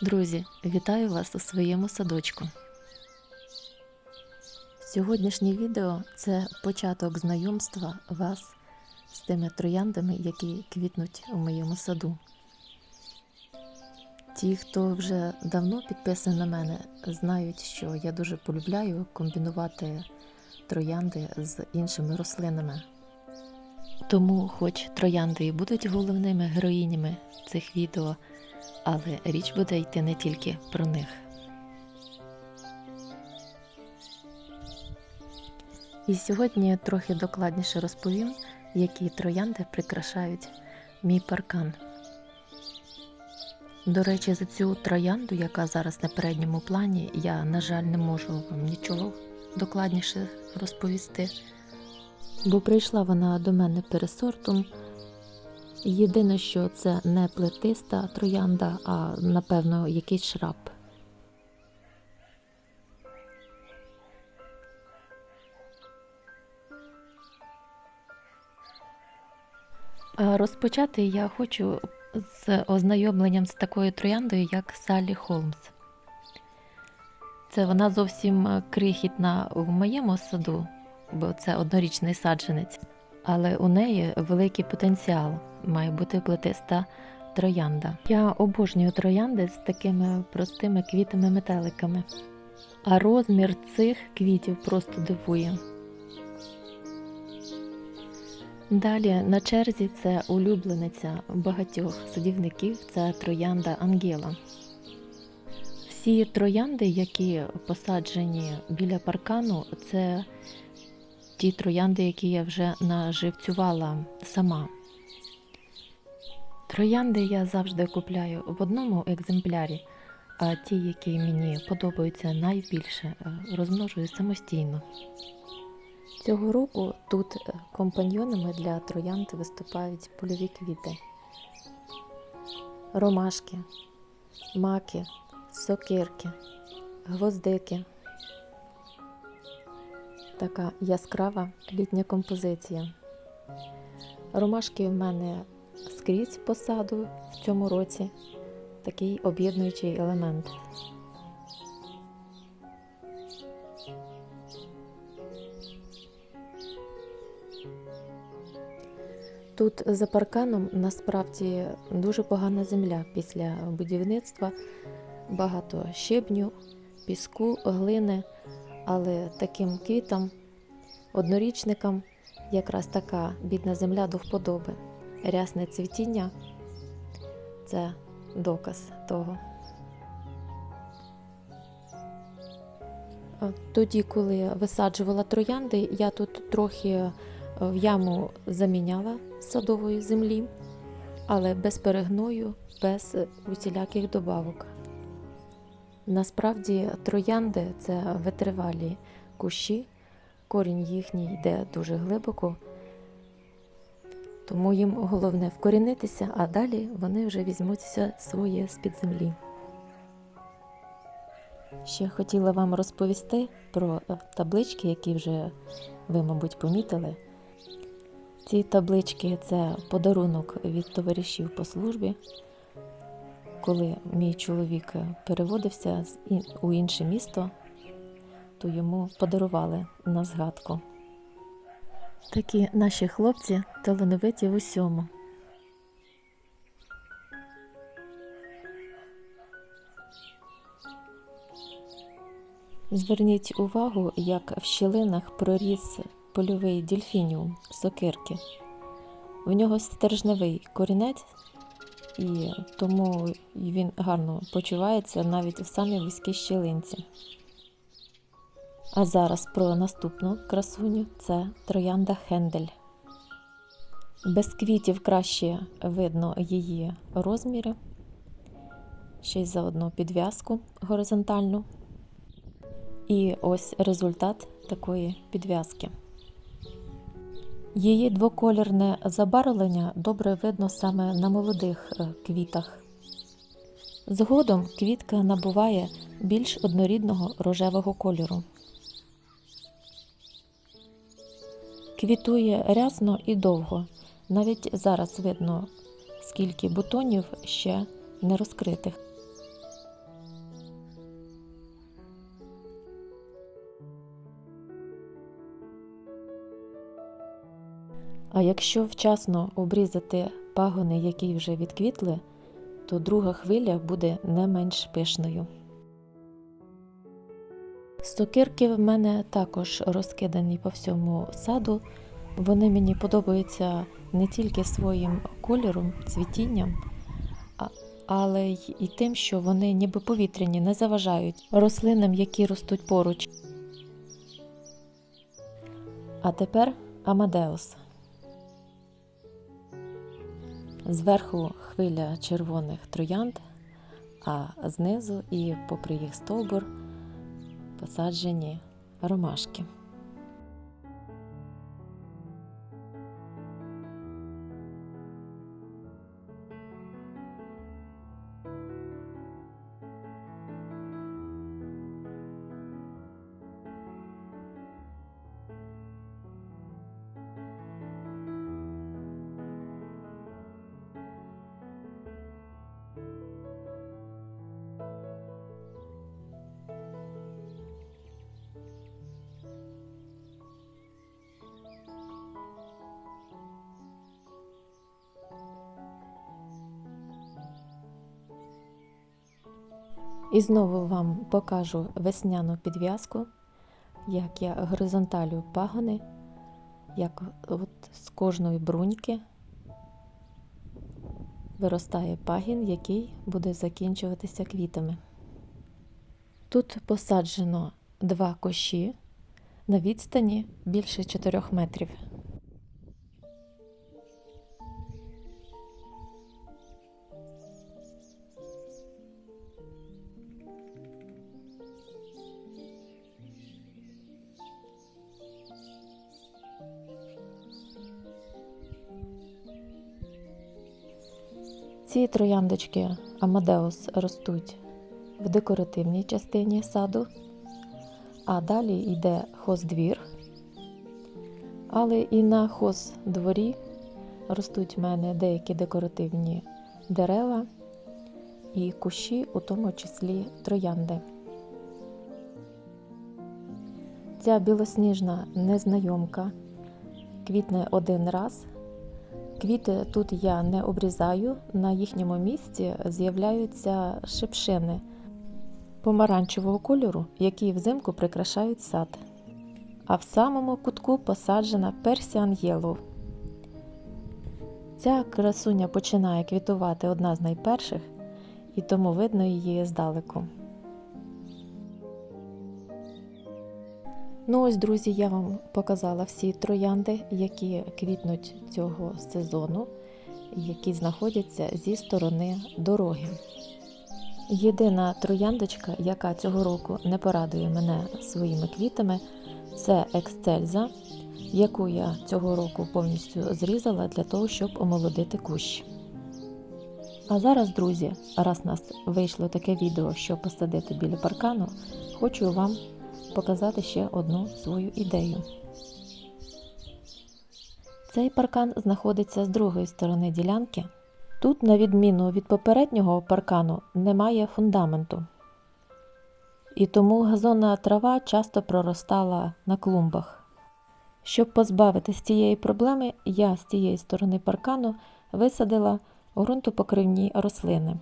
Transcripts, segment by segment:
Друзі, вітаю вас у своєму садочку. Сьогоднішнє відео це початок знайомства вас з тими трояндами, які квітнуть у моєму саду. Ті, хто вже давно підписаний на мене, знають, що я дуже полюбляю комбінувати троянди з іншими рослинами. Тому, хоч троянди і будуть головними героїнями цих відео, але річ буде йти не тільки про них. І сьогодні трохи докладніше розповім, які троянди прикрашають мій паркан. До речі, за цю троянду, яка зараз на передньому плані, я, на жаль, не можу вам нічого докладніше розповісти, бо прийшла вона до мене пересортом. Єдине, що це не плетиста троянда, а напевно якийсь шраб. Розпочати я хочу з ознайомленням з такою трояндою, як Саллі Холмс. Це вона зовсім крихітна в моєму саду, бо це однорічний саджанець, але у неї великий потенціал, має бути плетиста троянда. Я обожнюю троянди з такими простими квітами-метеликами, а розмір цих квітів просто дивує. Далі на черзі це улюблениця багатьох садівників це троянда Ангела. Всі троянди, які посаджені біля паркану, це ті троянди, які я вже наживцювала сама. Троянди я завжди купляю в одному екземплярі, а ті, які мені подобаються найбільше, е, розмножую самостійно. Цього року тут е, компаньйонами для троянд виступають польові квіти, ромашки, маки, сокирки, гвоздики. Така яскрава літня композиція. Ромашки в мене скрізь по саду в цьому році такий об'єднуючий елемент. Тут за парканом насправді дуже погана земля після будівництва, багато щебню, піску, глини, але таким квітам, однорічникам якраз така бідна земля до вподоби. Рясне цвітіння це доказ того. Тоді, коли висаджувала троянди, я тут трохи в яму заміняла садової землі, але без перегною, без усіляких добавок. Насправді троянди це витривалі кущі, корінь їхній йде дуже глибоко, тому їм головне вкорінитися, а далі вони вже візьмуться своє з-під землі. Ще хотіла вам розповісти про таблички, які вже ви, мабуть, помітили. Ці таблички це подарунок від товаришів по службі. Коли мій чоловік переводився у інше місто, то йому подарували на згадку. Такі наші хлопці талановиті в усьому. Зверніть увагу, як в щілинах проріс польовий дільфініум сокирки. В нього стержневий корінець, і тому він гарно почувається навіть в самій вузькій щілинці. А зараз про наступну красуню це троянда Хендель. Без квітів краще видно її розміри, ще й заодно підв'язку горизонтальну. І ось результат такої підв'язки. Її двоколірне забарвлення добре видно саме на молодих е, квітах. Згодом квітка набуває більш однорідного рожевого кольору. Квітує рясно і довго. Навіть зараз видно, скільки бутонів ще не розкритих. А якщо вчасно обрізати пагони, які вже відквітли, то друга хвиля буде не менш пишною. Сокирки в мене також розкидані по всьому саду. Вони мені подобаються не тільки своїм кольором, цвітінням, але й тим, що вони ніби повітряні, не заважають рослинам, які ростуть поруч. А тепер Амадеус. Зверху хвиля червоних троянд, а знизу і попри їх стовбур посаджені ромашки. І знову вам покажу весняну підв'язку, як я горизонталю пагони, як от з кожної бруньки виростає пагін, який буде закінчуватися квітами. Тут посаджено два кощі на відстані більше 4 метрів. Ці трояндочки Амадеус ростуть в декоративній частині саду, а далі йде хоздвір. Але і на хоздворі ростуть в мене деякі декоративні дерева і кущі, у тому числі троянди. Ця білосніжна незнайомка квітне один раз. Квіти тут я не обрізаю, на їхньому місці з'являються шипшини помаранчевого кольору, які взимку прикрашають сад. А в самому кутку посаджена Persian Yellow. Ця красуня починає квітувати одна з найперших, і тому видно її здалеку. Ну ось, друзі, я вам показала всі троянди, які квітнуть цього сезону, які знаходяться зі сторони дороги. Єдина трояндочка, яка цього року не порадує мене своїми квітами, це екстельза, яку я цього року повністю зрізала для того, щоб омолодити кущ. А зараз, друзі, раз нас вийшло таке відео, що посадити біля паркану, хочу вам показати ще одну свою ідею. Цей паркан знаходиться з другої сторони ділянки. Тут, на відміну від попереднього паркану, немає фундаменту. І тому газонна трава часто проростала на клумбах. Щоб позбавитися цієї проблеми, я з цієї сторони паркану висадила ґрунтопокривні рослини.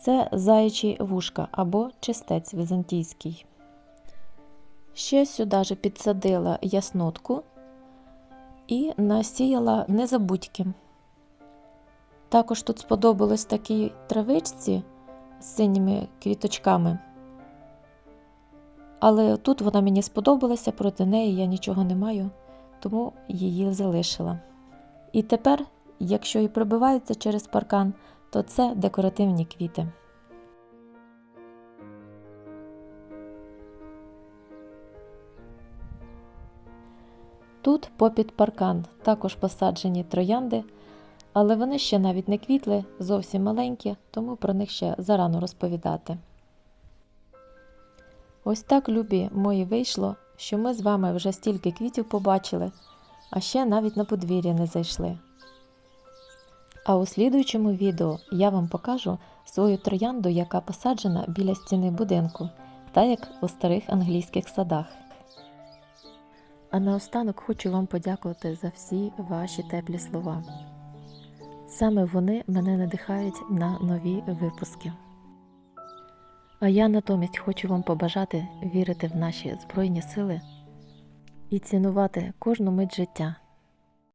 Це заячі вушка або чистець візантійський. Ще сюди ж підсадила яснотку і насіяла незабудьки. Також тут сподобались такі травичці з синіми квіточками. Але тут вона мені сподобалася, проти неї я нічого не маю, тому її залишила. І тепер, якщо і пробиваються через паркан, то це декоративні квіти. Тут попід паркан також посаджені троянди, але вони ще навіть не квітли, зовсім маленькі, тому про них ще зарано розповідати. Ось так, любі мої, вийшло, що ми з вами вже стільки квітів побачили, а ще навіть на подвір'я не зайшли. А у слідуючому відео я вам покажу свою троянду, яка посаджена біля стіни будинку, та як у старих англійських садах. А наостанок хочу вам подякувати за всі ваші теплі слова. Саме вони мене надихають на нові випуски. А я натомість хочу вам побажати вірити в наші Збройні сили і цінувати кожну мить життя,